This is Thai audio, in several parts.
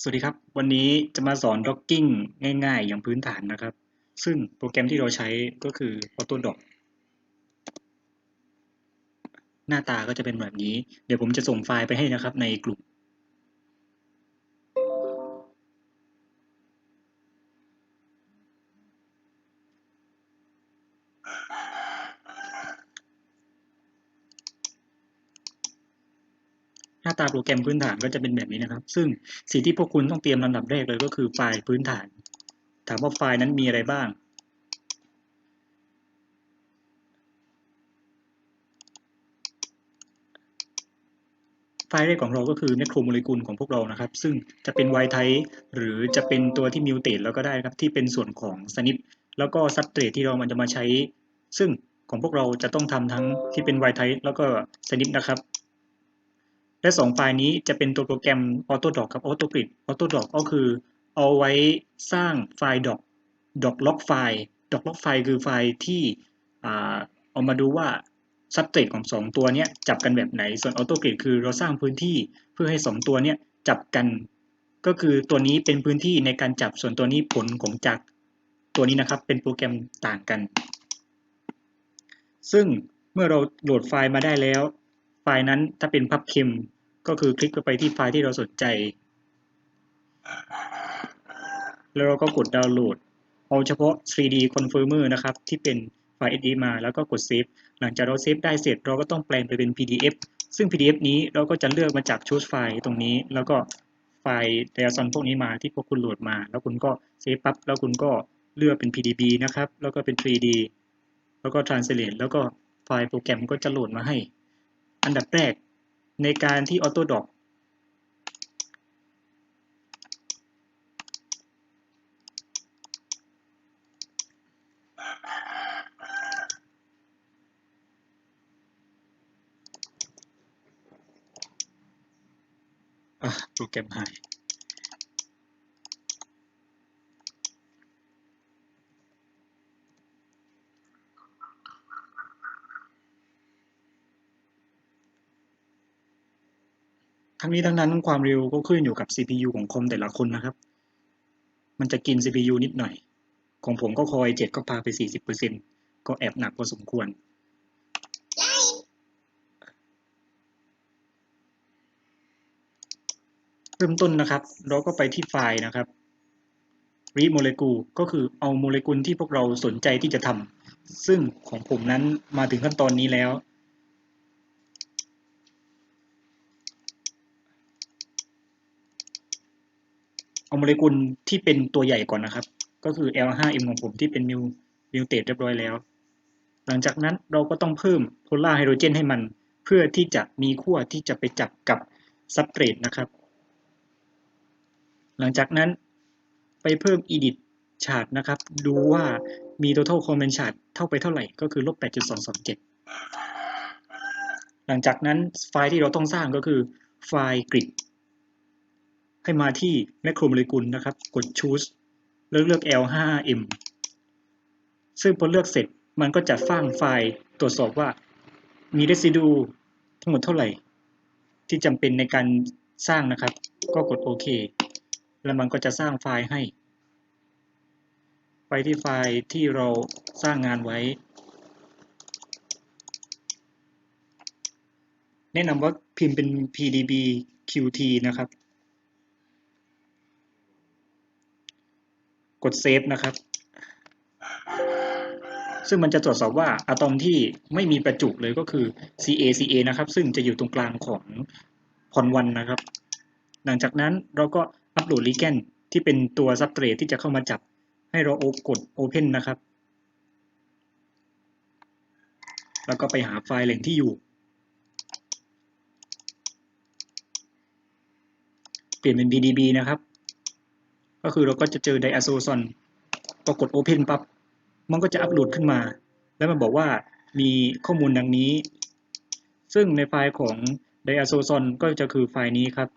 สวัสดีครับ วันนี้จะมาสอน Docking ง่าย ๆ อย่างพื้นฐานนะครับ ซึ่งโปรแกรมที่เราใช้ก็คือ Autodock หน้าตาก็จะเป็นแบบนี้ เดี๋ยวผมจะส่งไฟล์ไปให้นะครับในกลุ่มาตาโปรแกรมพื้นฐานก็จะเป็นแบบนี้นะครับ ซึ่งสิ่งที่พวกคุณต้องเตรียมลำดับแรกเลยก็คือไฟล์พื้นฐาน ถามว่าไฟล์นั้นมีอะไรบ้าง ไฟล์แรกของเราก็คือแมคโครโมเลกุลของพวกเรานะครับ ซึ่งจะเป็นไวท์ไทหรือจะเป็นตัวที่มิวเทตแล้วก็ได้ครับที่เป็นส่วนของสนิปแล้วก็ซับเตรทที่เรามันจะมาใช้ ซึ่งของพวกเราจะต้องทำทั้งที่เป็นไวท์ไทแล้วก็สนิปนะครับ และสองไฟล์นี้จะเป็นตัวโปรแกรม Autodoc กับ AutoGrid Autodoc ก็คือเอาไว้สร้างไฟล์ doc doc log ไฟล์ doc log ไฟล์คือไฟล์ที่เอามาดูว่า substrate ของ 2 ตัวนี้จับกันแบบไหน ส่วน AutoGrid คือเราสร้างพื้นที่เพื่อให้ 2 ตัวนี้จับกัน ก็คือตัวนี้เป็นพื้นที่ในการจับส่วนตัวนี้ผลของจากตัวนี้นะครับเป็นโปรแกรมต่างกัน ซึ่งเมื่อเราโหลดไฟล์มาได้แล้ว ไฟล์นั้นถ้าเป็นพับเค็ม ก็คือคลิกไปที่ไฟล์ที่เราสนใจ แล้วเราก็กดดาวน์โหลด เอาเฉพาะ 3D Confirmer นะครับ ที่เป็นไฟล์ SD มาแล้วก็กดเซฟหลังจากเราเซฟได้เสร็จ เราก็ต้องแปลงไปเป็น PDF ซึ่ง PDF นี้เราก็จะเลือกมาจาก Choose ไฟล์ตรงนี้ แล้วก็ไฟล์ JSON พวกนี้มาที่พวกคุณโหลดมา แล้วคุณก็เซฟปั๊บแล้วคุณก็เลือกเป็น PDB นะครับ แล้วก็เป็น 3D แล้วก็ Translate แล้วก็ไฟล์โปรแกรมก็จะโหลดมาให้ อันดับแรก ในการที่ Autodoc โปรแกรมหาย ทั้งนี้ทั้งนั้นความเร็วก็ขึ้นอยู่กับ CPU ของคอมแต่ละคนนะครับ มันจะกิน CPU นิดหน่อย ของผมก็คอย7ก็พาไป 40%ก็แอบหนักพอสมควร เริ่มต้นนะครับ เราก็ไปที่ไฟล์นะครับ read molecule ก็คือเอาโมเลกุลที่พวกเราสนใจที่จะทำซึ่งของผมนั้นมาถึงขั้นตอนนี้แล้ว เอาโมเลกุลที่เป็นตัวใหญ่ก่อนนะครับ ก็คือ L5M ของผมที่เป็นมิวมิวเตตเรียบร้อยแล้ว หลังจากนั้นเราก็ต้องเพิ่มโพลาร์ไฮโดรเจนให้มัน เพื่อที่จะมีขั้วที่จะไปจับกับซับเตรตนะครับ หลังจากนั้นไปเพิ่ม edit chart นะครับ ดูว่ามี total comment chart เท่าไปเท่าไหร่ก็คือลบ8.227 หลังจากนั้นไฟล์ที่เราต้องสร้างก็คือไฟล์ grid ให้มาที่ macro molecule นะครับ กด choose แล้วเลือก L5M ซึ่งพอเลือกเสร็จมันก็จะสร้างไฟล์ตรวจสอบว่า มี residue ทั้งหมดเท่าไหร่ ที่จำเป็นในการสร้างนะครับ ก็กดโอเค แล้วมันก็จะสร้างไฟล์ให้ ไปที่ไฟล์ที่เราสร้างงานไว้ แนะนำว่าพิมพ์เป็น pdb qt นะครับ กดเซฟนะครับ ซึ่งมันจะตรวจสอบว่าอะตอมที่ไม่มีประจุเลยก็คือ CA CA นะครับ ซึ่งจะอยู่ตรงกลางของพอนวันนะครับ หลังจากนั้นเราก็อัปโหลดลีแกนที่เป็นตัวซับสเตรทที่จะเข้ามาจับให้เราโอกด Open นะครับ แล้วก็ไปหาไฟล์แหล่งที่อยู่ เปลี่ยนเป็น PDB นะครับ ก็คือเราก็จะเจอ diazotone พอกด Open ปั๊บมันก็จะอัปโหลดขึ้นมา แล้วมันบอกว่ามีข้อมูลดังนี้ ซึ่งในไฟล์ของ diazotone ก็จะคือไฟล์นี้ครับ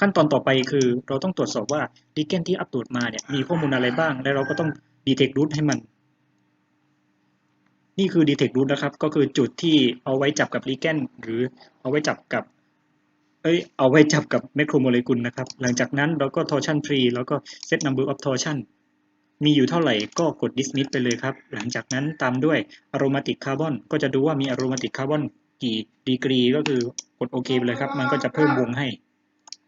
ขั้นตอนต่อไปคือเราต้องตรวจสอบว่าดีเกนที่อัปโหลดมาเนี่ยมีข้อมูลอะไรบ้าง และเราก็ต้อง detect root ให้มันนี่คือ detect root นะครับ ก็คือจุดที่เอาไว้จับกับ ligand หรือเอาไว้จับกับ เอ้ยเอาไว้จับกับแมคโครโมเลกุลนะครับ หลังจากนั้นเราก็ torsion tree แล้วก็ set number of torsion มีอยู่เท่าไหร่ก็กด dismiss ไปเลยครับ หลังจากนั้นตามด้วย aromatic carbon ก็จะดูว่ามี aromatic carbon กี่ดีกรีก็คือกดโอเคไปเลยครับ มันก็จะเพิ่มวงให้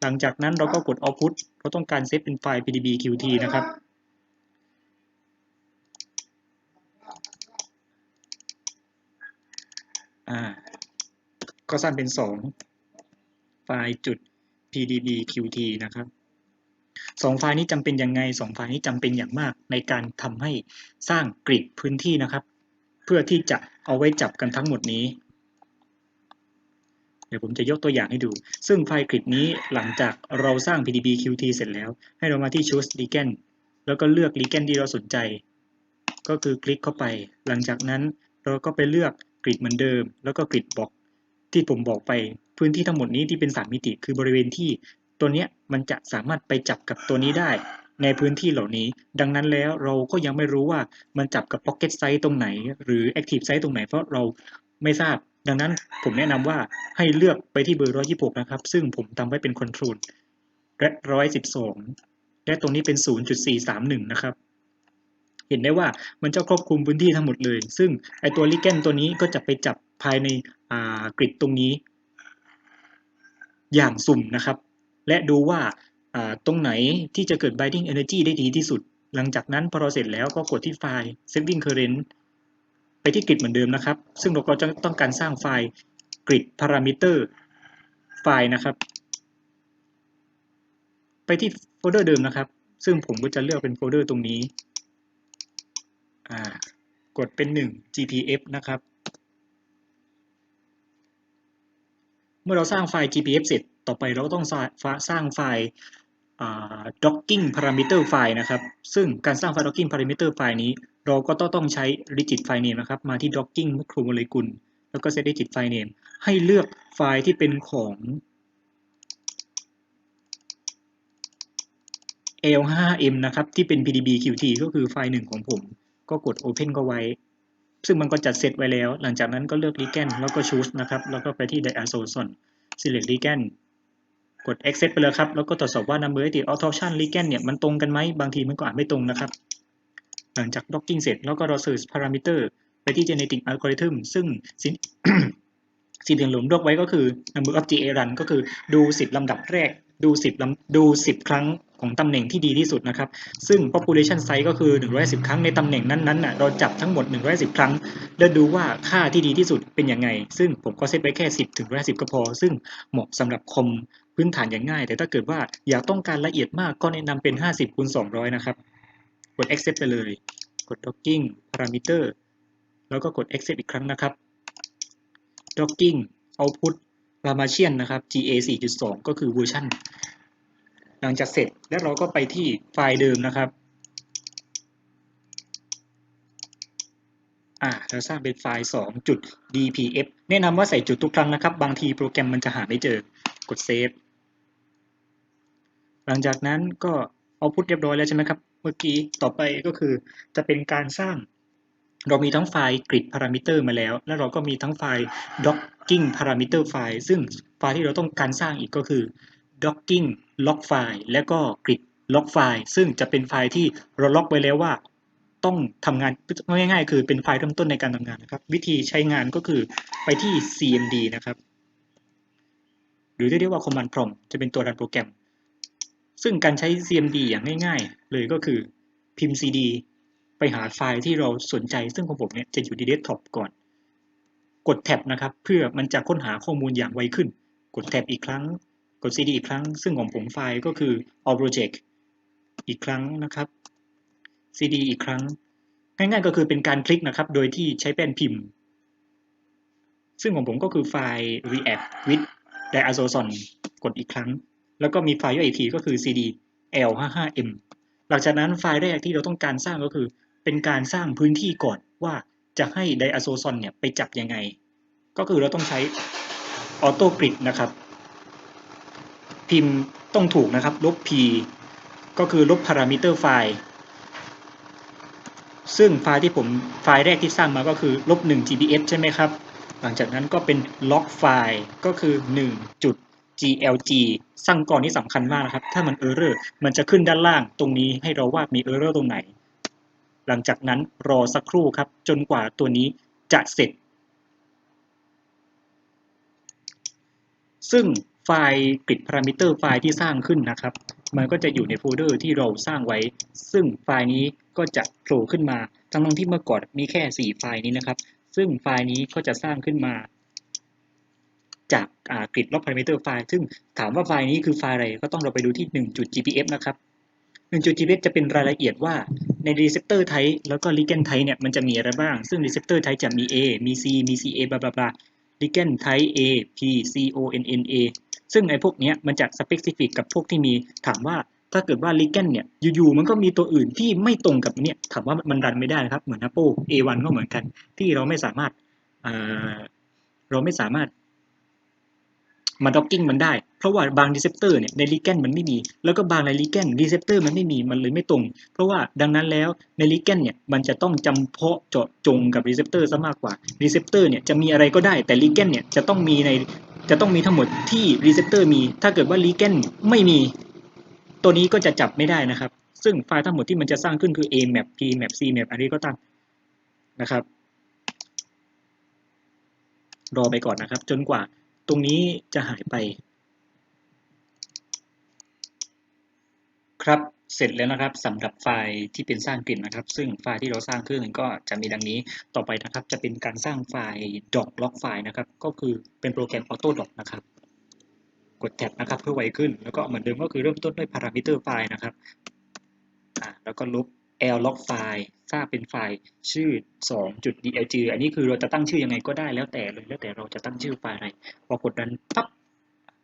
หลังจากนั้นเราก็กด output เราต้องการเซตเป็นไฟล์ pdb qt นะครับอ่าก็สร้างเป็นสอง ล์จุด pdb qt นะครับสองไฟล์นี้จำเป็นยังไงสองไฟล์นี้จำเป็นอย่างมากในการทำให้สร้างกริดพื้นที่นะครับ เพื่อที่จะเอาไว้จับกันทั้งหมดนี้ เดี๋ยวผมจะยกตัวอย่างให้ดู ซึ่งไฟล์กริดนี้หลังจากเราสร้าง pdb qt เสร็จแล้ว ให้เรามาที่ choose ligand แล้วก็เลือก ligand ที่เราสนใจ ก็คือคลิกเข้าไป หลังจากนั้นเราก็ไปเลือกกริดเหมือนเดิม แล้วก็กริดบอกที่ผมบอกไป พื้นที่ทั้งหมดนี้ที่เป็นสามมิติคือบริเวณที่ตัวเนี้ยมันจะสามารถไปจับกับตัวนี้ได้ ในพื้นที่เหล่านี้ ดังนั้นแล้วเราก็ยังไม่รู้ว่ามันจับกับ pocket size ตรงไหน หรือ active size ตรงไหนเพราะเราไม่ทราบ ดังนั้นผมแนะนำว่าให้เลือกไปที่เบอร์ 126 นะครับ ซึ่งผมทำไว้เป็น control และ112 และตรงนี้เป็น 0.431 นะครับเห็นได้ว่ามันจะครอบคลุมพื้นที่ทั้งหมดเลย ซึ่งไอตัวลิแกนตัวนี้ก็จะไปจับภายในกริดตรงนี้ อย่างสุ่มนะครับ และดูว่าตรงไหนที่จะเกิด binding energy ได้ดีที่สุด หลังจากนั้นพอเราเสร็จแล้วก็กดที่ไฟล์ saving current ไปที่กริดเหมือนเดิมนะครับ ซึ่งเราก็จะต้องการสร้างไฟล์กริด parameter ไฟล์นะครับ ไปที่โฟลเดอร์เดิมนะครับ ซึ่งผมก็จะเลือกเป็นโฟลเดอร์ตรงนี้ กดเป็น 1 GPF นะครับ เมื่อเราสร้างไฟล์ GPF เสร็จ ต่อไปเราก็ต้องสร้างไฟล์ docking parameter ไฟล์นะครับ ซึ่งการสร้างไฟล์ docking parameter ไฟล์นี้ เราก็ต้องต้องใช้ rigid file name นะครับ มาที่ docking macromolecule แล้วก็ set rigid file name ให้เลือกไฟล์ที่เป็นของ L5M นะครับ ที่เป็น PDB QT ก็คือไฟล์หนึ่งของผม ก็กด Open ก็ไว้ ซึ่งมันก็จัดเซตไว้แล้ว หลังจากนั้นก็เลือก Ligand แล้วก็ Choose นะครับ แล้วก็ไปที่ Diazotone Select Ligand กด Accept ไปเลยครับ แล้วก็ตรวจสอบว่า Number of Authorship Ligand เนี่ยมันตรงกันไหม บางทีมันก็อาจไม่ตรงนะครับ หลังจาก Docking เสร็จ แล้วก็เรา Search Parameter ไปที่ Genetic Algorithm ซึ่งสิ่งสิ่งที่หลวมเลือกไว้ก็คือ Number of GA Run ก็คือดู 10 ลำดับแรก ดู10ลำดู10ครั้งของตำแหน่งที่ดีที่สุดนะครับ ซึ่ง population size ก็คือ 110 ครั้งในตำแหน่งนั้นๆน่ะเราจับทั้งหมด 110 ครั้ง แล้วดูว่าค่าที่ดีที่สุดเป็นยังไง ซึ่งผมก็เซตไว้แค่ 10 ถึง 110 ก็พอ ซึ่งเหมาะสำหรับคอมพื้นฐานอย่างง่าย แต่ถ้าเกิดว่าอยากต้องการละเอียดมากก็แนะนำเป็น 50คูณ200 นะครับ กด accept ไปเลย กด docking parameter แล้วก็กด accept อีกครั้งนะครับ docking output Ramachan นะครับ GA 4.2 ก็คือเวอร์ชันหลังจากเสร็จแล้วเราก็ไปที่ไฟล์เดิมนะครับ อ่าเราสร้างเป็นไฟล์ 2.dpf แนะนำว่าใส่จุดทุกครั้งนะครับ บางทีโปรแกรมมันจะหาไม่เจอ กดเซฟ หลังจากนั้นก็เอาพุทเรียบร้อยแล้วใช่ไหมครับ เมื่อกี้ต่อไปก็คือจะเป็นการสร้าง เรามีทั้งไฟล์ grid parameter มาแล้ว แล้วเราก็มีทั้งไฟล์ docking parameter ไฟล์ซึ่งไฟล์ที่เราต้องการสร้างอีกก็คือ docking log file และก็ grid log file ซึ่งจะเป็นไฟล์ที่เราล็อกไว้แล้วว่า ต้องทำงานง่ายๆ คือเป็นไฟล์เริ่มต้นในการทำงานนะครับ วิธีใช้งานก็คือไปที่ cmd นะครับ หรือที่เรียกว่า command prompt จะเป็นตัวรันโปรแกรม ซึ่งการใช้ cmd อย่างง่ายๆ เลยก็คือพิมพ์ cd ไปหาไฟล์ที่เราสนใจ ซึ่งของผมเนี่ยจะอยู่ที่เดสก์ท็อปก่อน กดแท็บนะครับ เพื่อมันจะค้นหาข้อมูลอย่างไวขึ้น กดแท็บอีกครั้ง กด cd อีกครั้ง ซึ่งของผมไฟล์ก็คือ all project อีกครั้งนะครับ cd อีกครั้ง ง่ายๆก็คือเป็นการคลิกนะครับ โดยที่ใช้แป้นพิมพ์ ซึ่งของผมก็คือไฟล์ react with diazotone กดอีกครั้ง แล้วก็มีไฟล์ย่อยอีกทีก็คือ cd l55m หลังจากนั้นไฟล์แรกที่เราต้องการสร้างก็คือ เป็นการสร้างพื้นที่ก่อนว่าจะให้ไดอะโซซอนเนี่ยไปจับยังไง ก็คือเราต้องใช้ออโต้กริดนะครับ พิมพ์ต้องถูกนะครับ ลบ p ก็คือลบพารามิเตอร์ไฟล์ ซึ่งไฟล์ที่ผมไฟล์แรกที่สร้างมาก็คือลบ1 gbs ใช่ไหมครับ หลังจากนั้นก็เป็นล็อกไฟล์ก็คือ1จุด glg สั่งก่อนนี่สำคัญมากนะครับ ถ้ามัน error มันจะขึ้นด้านล่างตรงนี้ให้เราว่ามี error ตรงไหน หลังจากนั้นรอสักครู่ครับ จนกว่าตัวนี้จะเสร็จ ซึ่งไฟล์กริดพารามิเตอร์ไฟล์ที่สร้างขึ้นนะครับ มันก็จะอยู่ในโฟลเดอร์ที่เราสร้างไว้ ซึ่งไฟล์นี้ก็จะโผล่ขึ้นมา ทั้งที่เมื่อก่อนมีแค่ 4 ไฟล์นี้นะครับ ซึ่งไฟล์นี้ก็จะสร้างขึ้นมาจากกริดล็อกพารามิเตอร์ไฟล์ ซึ่งถามว่าไฟล์นี้คือไฟล์อะไร ก็ต้องเราไปดูที่ 1.gpf นะครับ 1.gpf จะเป็นรายละเอียดว่า ใน receptor type แล้วก็ ligand type เนี่ยมันจะมีอะไรบ้าง ซึ่ง receptor type จะมี A มี C มี CA บลาบลาบลา ligand type A P C O N N A ซึ่งไอ้พวกเนี้ยมันจะ specific กับพวกที่มีถามว่าถ้าเกิดว่า ligand เนี่ยอยู่ๆมันก็มีตัวอื่นที่ไม่ตรงกับเนี่ยถามว่ามันรันไม่ได้นะครับ เหมือน Apple A1 ก็เหมือนกัน ที่เราไม่สามารถเราไม่สามารถ มาด็อกกิ้งมันได้ เพราะว่าบางรีเซพเตอร์เนี่ยในลิแกนมันไม่มี แล้วก็บางในลิแกนรีเซพเตอร์มันไม่มี มันเลยไม่ตรง เพราะว่าดังนั้นแล้วในลิแกนเนี่ยมันจะต้องจำเพาะเจาะจงกับรีเซพเตอร์ซะมากกว่า รีเซพเตอร์เนี่ยจะมีอะไรก็ได้ แต่ลิแกนเนี่ยจะต้องมีในจะต้องมีทั้งหมดที่รีเซพเตอร์มี ถ้าเกิดว่าลิแกนไม่มี ตัวนี้ก็จะจับไม่ได้นะครับ ซึ่งไฟล์ทั้งหมดที่มันจะสร้างขึ้นคือ A map P map C map อันนี้ก็ตามนะครับ รอไปก่อนนะครับ จนกว่า ตรงนี้จะหายไป ครับเสร็จแล้วนะครับสำหรับไฟล์ที่เป็นสร้างกลิ่นนะครับ ซึ่งไฟล์ที่เราสร้างขึ้นก็จะมีดังนี้ต่อไปนะครับ จะเป็นการสร้างไฟล์ doc log ไฟล์นะครับ ก็คือเป็นโปรแกรม auto doc นะครับกดแท็บนะครับเพื่อไวขึ้น แล้วก็เหมือนเดิมก็คือเริ่มต้นด้วย parameter ไฟล์นะครับอ่าแล้วก็ลบ l log ไฟล์สร้างเป็นไฟล์ชื่อ 2.dlg อันนี้คือเราจะตั้งชื่อยังไงก็ได้แล้วแต่เลยแล้วแต่เราจะตั้งชื่อไฟล์อะไรพอกดดันปั๊บ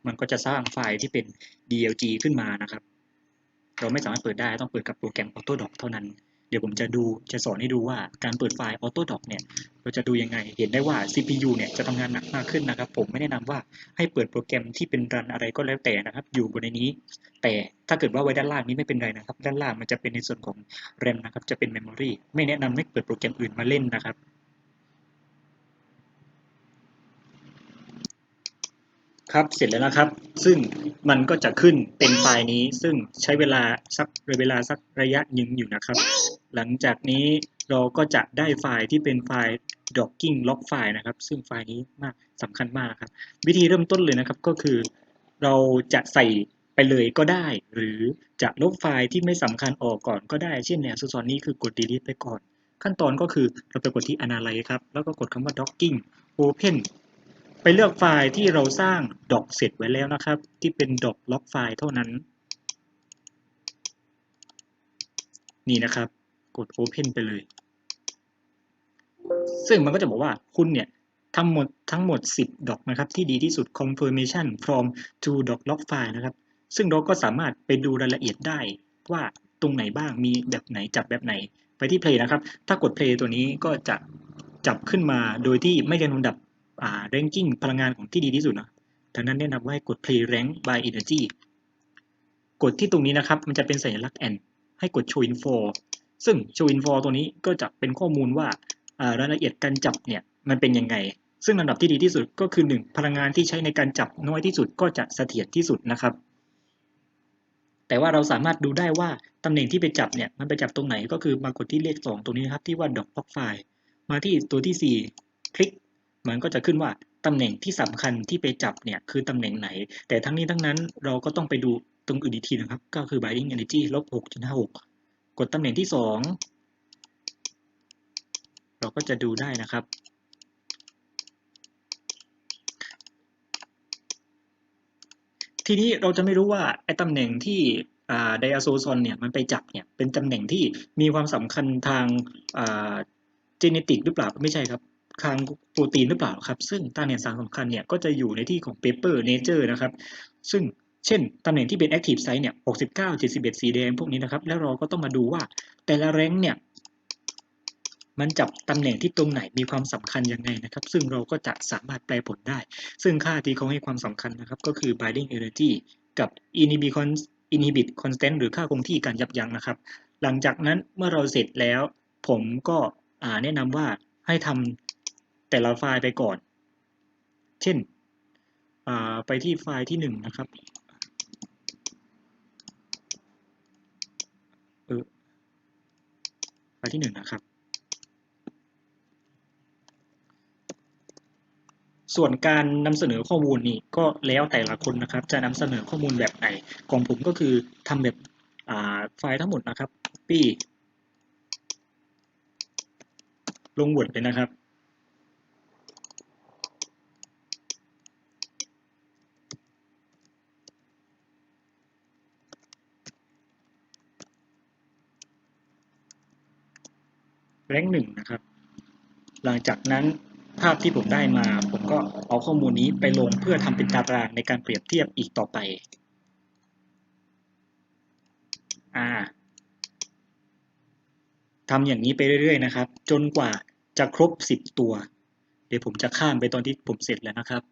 มันก็จะสร้างไฟล์ที่เป็น dlg ขึ้นมานะครับ เราไม่สามารถเปิดได้ต้องเปิดกับโปรแกรม AutoDoc เท่านั้น เดี๋ยวผมจะดูจะสอนให้ดูว่าการเปิดไฟล์ AutoDoc เนี่ยเราจะดูยังไง เห็นได้ว่า CPU เนี่ยจะทำงานหนักมากขึ้นนะครับ ผมไม่แนะนำว่าให้เปิดโปรแกรมที่เป็นรันอะไรก็แล้วแต่นะครับ อยู่บนในนี้ แต่ถ้าเกิดว่าไว้ด้านล่างนี้ไม่เป็นไรนะครับ ด้านล่างมันจะเป็นในส่วนของ RAM นะครับ จะเป็น Memory ไม่แนะนำให้เปิดโปรแกรมอื่นมาเล่นนะครับ ครับ เสร็จแล้วนะครับ ซึ่งมันก็จะขึ้นเป็นไฟล์นี้ ซึ่งใช้เวลาสักเวลาสักระยะหนึ่งอยู่นะครับ หลังจากนี้เราก็จะได้ไฟล์ที่เป็นไฟล์ docking log ไฟล์นะครับ ซึ่งไฟล์นี้มากสำคัญมากครับ วิธีเริ่มต้นเลยนะครับก็คือ เราจะใส่ไปเลยก็ได้ หรือจะลบไฟล์ที่ไม่สำคัญออกก่อนก็ได้ เช่นในอักษรนี้คือกด delete ไปก่อน ขั้นตอนก็คือเราไปกดที่ analyze ครับ แล้วก็กดคำว่า docking open ไปเลือกไฟล์ที่เราสร้างดอกเสร็จไว้แล้วนะครับ ที่เป็นดอกล็อกไฟล์เท่านั้น นี่นะครับ กด Open ไปเลย ซึ่งมันก็จะบอกว่าคุณเนี่ยทำหมดทั้งหมด 10 ดอกนะครับ ที่ดีที่สุด confirmation from to doc log file นะครับ ซึ่งเราก็สามารถไปดูรายละเอียดได้ว่าตรงไหนบ้างมีแบบไหนจับแบบไหนไปที่ play นะครับ ถ้ากด play ตัวนี้ก็จะจับขึ้นมาโดยที่ไม่เรียนลำดับ อ่า ranking พลังงานของที่ดีที่สุดนะดังนั้นแนะนำว่าให้กด play rank by energy กดที่ตรงนี้นะครับ มันจะเป็นสัญลักษณ์ and ให้กด show info ซึ่ง show info ตัวนี้ก็จะเป็นข้อมูลว่ารายละเอียดการจับเนี่ยมันเป็นยังไง ซึ่งลำดับที่ดีที่สุดก็คือ 1 พลังงานที่ใช้ในการจับน้อยที่สุดก็จะเสถียรที่สุดนะครับ แต่ว่าเราสามารถดูได้ว่าตำแหน่งที่ไปจับเนี่ยมันไปจับตรงไหนก็คือมากดที่เลข 2 ตรงนี้นะครับที่ว่า dot log file มาที่ตัวที่ 4 คลิก มันก็จะขึ้นว่าตำแหน่งที่สำคัญที่ไปจับเนี่ยคือตำแหน่งไหน แต่ทั้งนี้ทั้งนั้นเราก็ต้องไปดูตรงอื่นอีกทีนะครับ ก็คือ binding energy ลบ6.56 กดตำแหน่งที่ 2 เราก็จะดูได้นะครับ ทีนี้เราจะไม่รู้ว่าไอ้ตำแหน่งที่ไดอะโซซอนเนี่ยมันไปจับเนี่ยเป็นตำแหน่งที่มีความสำคัญทางเจเนติกหรือเปล่าไม่ใช่ครับ ทางโปรตีนหรือเปล่าครับ ซึ่งตำแหน่งสารสำคัญเนี่ยก็จะอยู่ในที่ของ paper nature นะครับ ซึ่งเช่นตำแหน่งที่เป็น active site เนี่ย 69 71 สีแดงพวกนี้นะครับ แล้วเราก็ต้องมาดูว่าแต่ละแรงเนี่ยมันจับตำแหน่งที่ตรงไหนมีความสำคัญยังไงนะครับ ซึ่งเราก็จะสามารถแปลผลได้ ซึ่งค่าที่เขาให้ความสำคัญนะครับ ก็คือ binding energy กับ inhibit inhibit constant หรือค่าคงที่การยับยั้งนะครับ หลังจากนั้นเมื่อเราเสร็จแล้ว ผมก็แนะนำว่าให้ทำ แต่ละไฟล์ไปก่อน เช่นไปที่ไฟล์ที่หนึ่งนะครับเออไฟล์ที่หนึ่งนะครับ ส่วนการนำเสนอข้อมูลนี่ก็แล้วแต่ละคนนะครับ จะนำเสนอข้อมูลแบบไหน ของผมก็คือทำแบบไฟล์ทั้งหมดนะครับ copy ลง Word เลยนะครับ แรงหนึ่งนะครับ หลังจากนั้นภาพที่ผมได้มา ผมก็เอาข้อมูลนี้ไปลงเพื่อทำเป็นตารางในการเปรียบเทียบอีกต่อไปอ่าทำอย่างนี้ไปเรื่อยๆนะครับ จนกว่าจะครบ 10 ตัว เดี๋ยวผมจะข้ามไปตอนที่ผมเสร็จแล้วนะครับ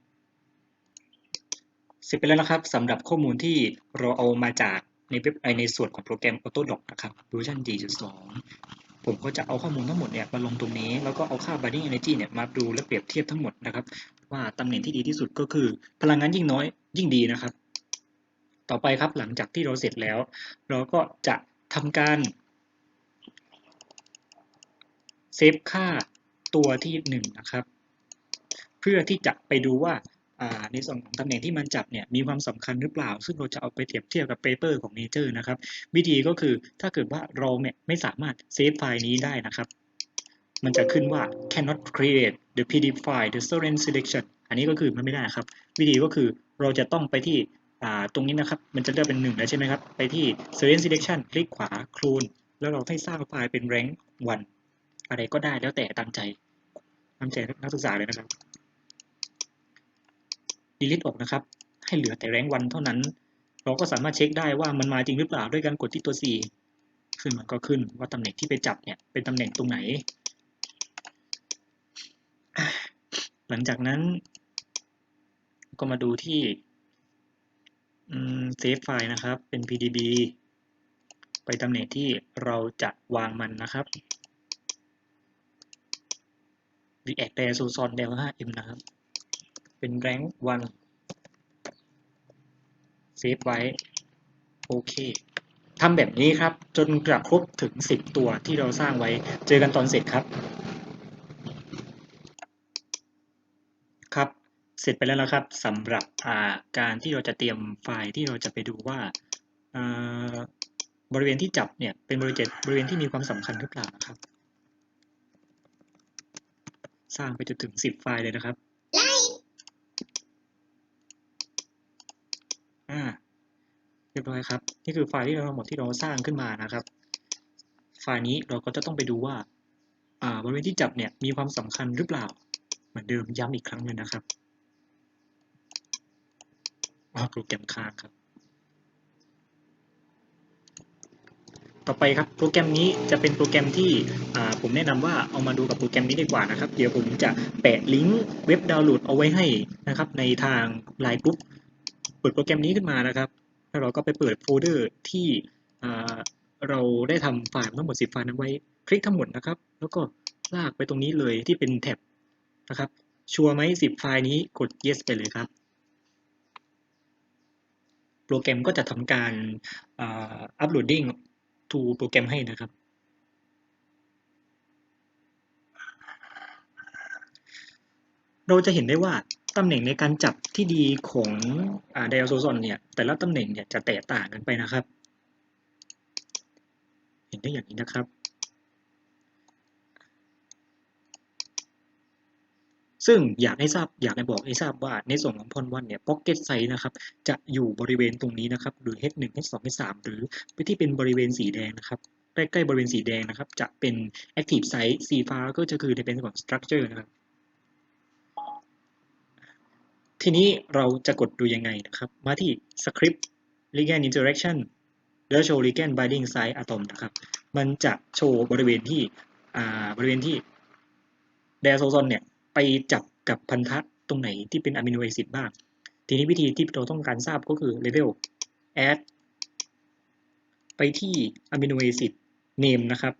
เสร็จไปแล้วนะครับสำหรับข้อมูลที่เราเอามาจากในเว็บในส่วนของโปรแกรม Autodoc นะครับเวอร์ชัน4.2 ผมก็จะเอาข้อมูลทั้งหมดเนี่ยมาลงตรงนี้ แล้วก็เอาค่า binding energy เนี่ยมาดูและเปรียบเทียบทั้งหมดนะครับ ว่าตำแหน่งที่ดีที่สุดก็คือ พลังงานยิ่งน้อยยิ่งดีนะครับ ต่อไปครับหลังจากที่เราเสร็จแล้ว เราก็จะทำการเซฟค่าตัวที่หนึ่งนะครับ เพื่อที่จะไปดูว่า ในส่วนของตำแหน่งที่มันจับเนี่ยมีความสำคัญหรือเปล่า ซึ่งเราจะเอาไปเทียบเทียบกับเปเปอร์ของ Nature นะครับ วิธีก็คือถ้าเกิดว่าเราเนี่ยไม่สามารถเซฟไฟล์นี้ได้นะครับ มันจะขึ้นว่า cannot create the pdf file the sovereign selection อันนี้ก็คือมันไม่ได้นะครับ วิธีก็คือเราจะต้องไปที่ตรงนี้นะครับ มันจะเลือกเป็นหนึ่งแล้วใช่ไหมครับ ไปที่ sovereign selection คลิกขวา clone แล้วเราให้สร้างไฟล์เป็น rank 1อะไรก็ได้แล้วแต่ตามใจตามใจนักศึกษาเลยนะครับ delete ออกนะครับ ให้เหลือแต่แรงวันเท่านั้น เราก็สามารถเช็คได้ว่ามันมาจริงหรือเปล่าด้วยการกดที่ตัว C ซึ่งมันก็ขึ้นว่าตำแหน่งที่ไปจับเนี่ยเป็นตำแหน่งตรงไหน หลังจากนั้น ก็มาดูที่เซฟไฟล์นะครับ เป็น pdb ไปตำแหน่งที่เราจะวางมันนะครับ react d i a s o s o n del 5m นะครับ เป็น rank 1เซฟไว้ โอเคทำแบบนี้ครับ จนกระครบถึง 10 ตัวที่เราสร้างไว้ เจอกันตอนเสร็จครับ ครับ เสร็จไปแล้วนะครับสำหรับการที่เราจะเตรียมไฟล์ที่เราจะไปดูว่าบริเวณที่จับเนี่ยเป็นบริเวณบริเวณที่มีความสำคัญหรือเปล่านะครับ สร้างไปจนถึง 10 ไฟล์เลยนะครับ อ่าเรียบร้อยครับ นี่คือไฟล์ที่เราทั้งหมดที่เราสร้างขึ้นมานะครับ ไฟล์นี้เราก็จะต้องไปดูว่าอ่าบริเวณที่จับเนี่ยมีความสำคัญหรือเปล่า เหมือนเดิมย้ำอีกครั้งหนึ่งนะครับโปรแกรมค้างครับ ต่อไปครับโปรแกรมนี้จะเป็นโปรแกรมที่ผมแนะนำว่าเอามาดูกับโปรแกรมนี้ดีกว่านะครับ เดี๋ยวผมจะแปะลิงก์เว็บดาวน์โหลดเอาไว้ให้นะครับในทางไลน์กรุ๊ป ปิดโปรแกรมนี้ขึ้นมานะครับ แล้วเราก็ไปเปิดโฟลเดอร์ที่เราได้ทำไฟล์ทั้งหมด 10 ไฟล์นั้นไว้ คลิกทั้งหมดนะครับ แล้วก็ลากไปตรงนี้เลยที่เป็นแท็บนะครับ ชัวร์ไหม10 ไฟล์นี้กด yes ไปเลยครับ โปรแกรมก็จะทำการอัปโหลดดิ้ง to โปรแกรมให้นะครับ เราจะเห็นได้ว่า ตำแหน่งในการจับที่ดีของไดอะโซซอนเนี่ยแต่ละตำแหน่งเนี่ยจะแตกต่างกันไปนะครับ เห็นได้อย่างนี้นะครับ ซึ่งอยากให้ทราบอยากให้บอกให้ทราบว่าในส่วนของพอนวันเนี่ยพ็อกเก็ตไซส์นะครับจะอยู่บริเวณตรงนี้นะครับหรือ H1 H2 H3 หรือไปที่เป็นบริเวณสีแดงนะครับใกล้ๆบริเวณสีแดงนะครับ จะเป็น Active Size สีฟ้าก็จะคือในเป็นของ Structure นะครับ ทีนี้เราจะกดดูยังไงนะครับ มาที่ script ligand interaction แล้วโชว์ ligand binding site atom นะครับ มันจะโชว์บริเวณที่บริเวณที่ d i a z o z o n เนี่ยไปจับกับพันธะตรงไหนที่เป็นอะมิโนแอซิดบ้าง ทีนี้วิธีที่เราต้องการทราบก็คือ level add ไปที่อะมิโนแอซิด name นะครับ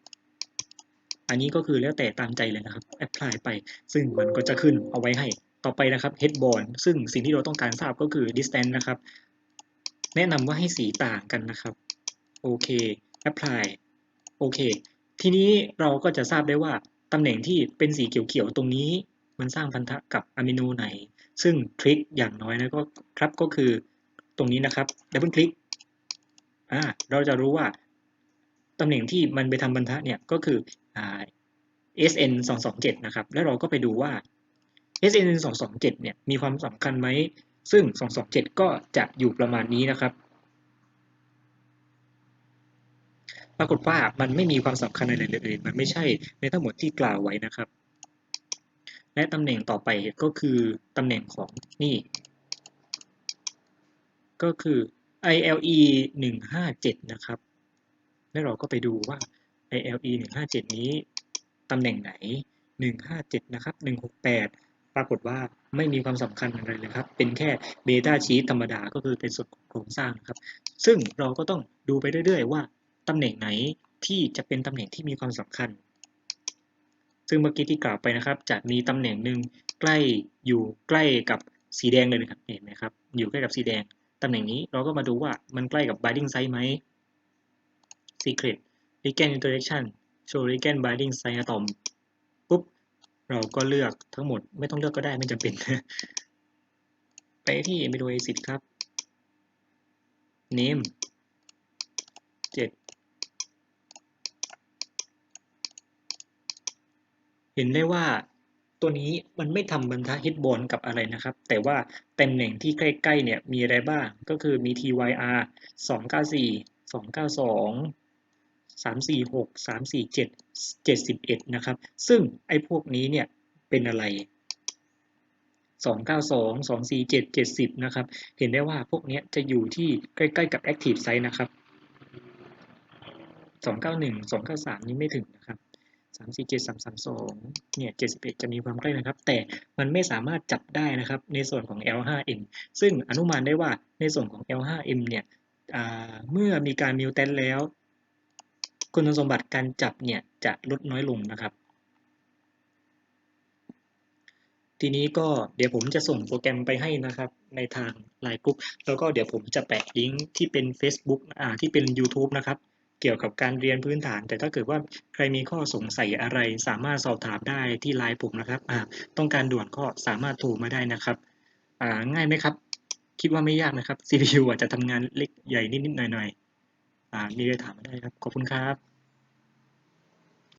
อันนี้ก็คือแล้วแต่ตามใจเลยนะครับ apply ไป ซึ่งมันก็จะขึ้นเอาไว้ให้ ต่อไปนะครับ headboard ซึ่งสิ่งที่เราต้องการทราบก็คือ distance นะครับ แนะนำว่าให้สีต่างกันนะครับโอเค apply โอเค ทีนี้เราก็จะทราบได้ว่าตำแหน่งที่เป็นสีเขียวๆตรงนี้ มันสร้างพันธะกับอะมิโนไหน ซึ่งทริคอย่างน้อยนะก็ครับก็คือตรงนี้นะครับดับเบิลคลิกอ่าเราจะรู้ว่าตำแหน่งที่มันไปทำพันธะเนี่ยก็คืออ่า SN 227นะครับ แล้วเราก็ไปดูว่า SN 227เนี่ยมีความสำคัญไหม ซึ่ง 227 ก็จะอยู่ประมาณนี้นะครับ ปรากฏว่ามันไม่มีความสำคัญอะไรเลย มันไม่ใช่ในทั้งหมดที่กล่าวไว้นะครับ และตำแหน่งต่อไปก็คือตำแหน่งของนี่ ก็คือ ILE 157 นะครับ แล้วเราก็ไปดูว่า ILE 157 นี้ตำแหน่งไหน 157 นะครับ 168 ปรากฏว่าไม่มีความสำคัญอะไรเลยครับ เป็นแค่เบต้าชีตธรรมดาก็คือเป็นส่วนของโครงสร้างครับ ซึ่งเราก็ต้องดูไปเรื่อยๆ ว่าตำแหน่งไหนที่จะเป็นตำแหน่งที่มีความสำคัญ ซึ่งเมื่อกี้ที่กล่าวไปนะครับ จะมีตำแหน่งหนึ่งใกล้อยู่ใกล้กับสีแดงเลยนะครับ เห็นไหมครับ อยู่ใกล้กับสีแดง ตำแหน่งนี้เราก็มาดูว่ามันใกล้กับ binding site ไหม secret ligand interaction show ligand binding site atom เราก็เลือกทั้งหมดไม่ต้องเลือกก็ได้ไม่จำเป็น ไปที่ amino acid ครับ name 7 เห็นได้ว่าตัวนี้มันไม่ทำบรรทัดฮิตบนกับอะไรนะครับ แต่ว่าตำแหน่งที่ใกล้ๆเนี่ยมีอะไรบ้าง ก็คือมี tyr 294 292 346 347 71 นะครับ ซึ่งไอ้พวกนี้เนี่ยเป็นอะไร 292 247 70 นะครับ เห็นได้ว่าพวกนี้จะอยู่ที่ใกล้ๆกับ active site นะครับ 291 293 นี่ไม่ถึงนะครับ 347 332 เนี่ย 71 จะมีความใกล้นะครับ แต่มันไม่สามารถจับได้นะครับในส่วนของ L5M ซึ่งอนุมานได้ว่าในส่วนของ L5M เนี่ยเมื่อมีการมิวแทนแล้ว คุณสมบัติการจับเนี่ยจะลดน้อยลงนะครับ ทีนี้ก็เดี๋ยวผมจะส่งโปรแกรมไปให้นะครับ ในทางไลน์กรุ๊ปแล้วก็เดี๋ยวผมจะแปะลิงก์ที่เป็น Facebook อ่าที่เป็น YouTube นะครับ เกี่ยวกับการเรียนพื้นฐาน แต่ถ้าเกิดว่าใครมีข้อสงสัยอะไร สามารถสอบถามได้ที่ไลน์ผมนะครับอ่าต้องการด่วนก็สามารถโทรมาได้นะครับอ่าง่ายไหมครับ คิดว่าไม่ยากนะครับ CPU อาจจะทำงานเล็กใหญ่นิดๆหน่อยๆอ่า มีอะไรถามมาได้ครับ ขอบคุณครับ